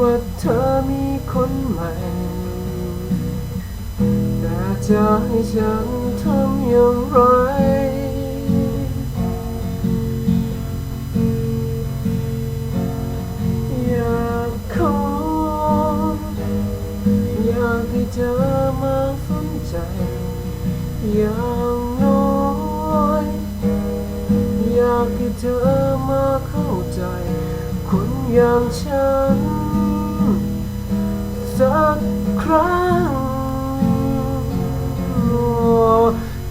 ว่าเธอมีคนใหม่ แต่จะให้ฉันทำอย่างไร อยากขออยากให้เธอมาสนใจอยาง อย่างฉัน สักครั้งโอ้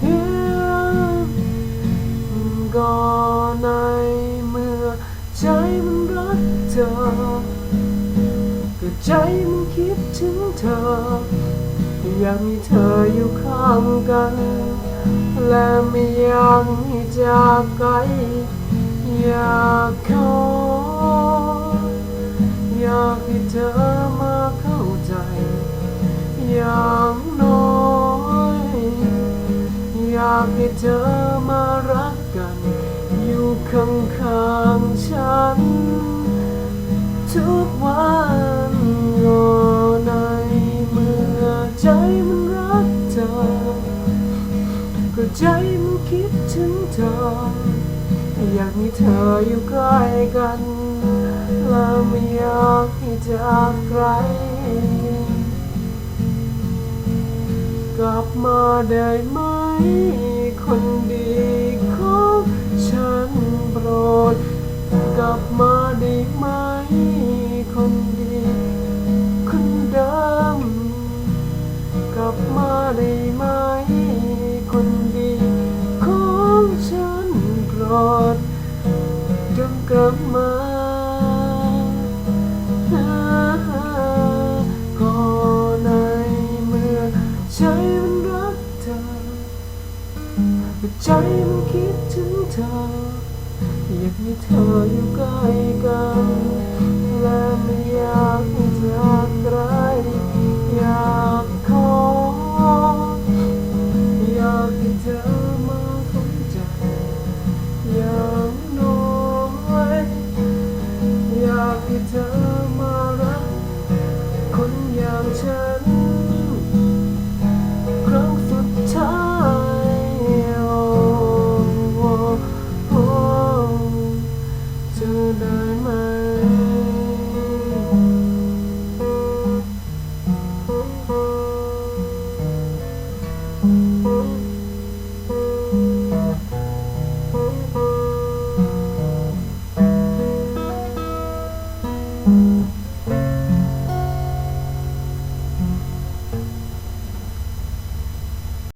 เฮียก็ในเมื่อใจมันรักเธอก็ใจมันคิดถึงเธอ อยากมีเธออยู่ข้างกัน และไม่อยากให้จากไกล อย่างน้อย อยากให้เธอมารักกัน อยู่ข้างๆฉัน ทุกวันก็ในเมื่อใจมันรักเธอ ก็ใจมันคิดถึงเธอ อยากมีเธออยู่ใกล้กัน และไม่อยากให้จากไกล บมาได้ไหม คนดีของฉันโปรด กลับมาได้ไหม คนดี คนเดิมกลับมาได้ไหม คนดีของฉันโปรดจงกลับมา ใจมันคิดถึงเธอ อยากมีเธออยู่ใกล้กันและไม่อยาก Mm-hmm.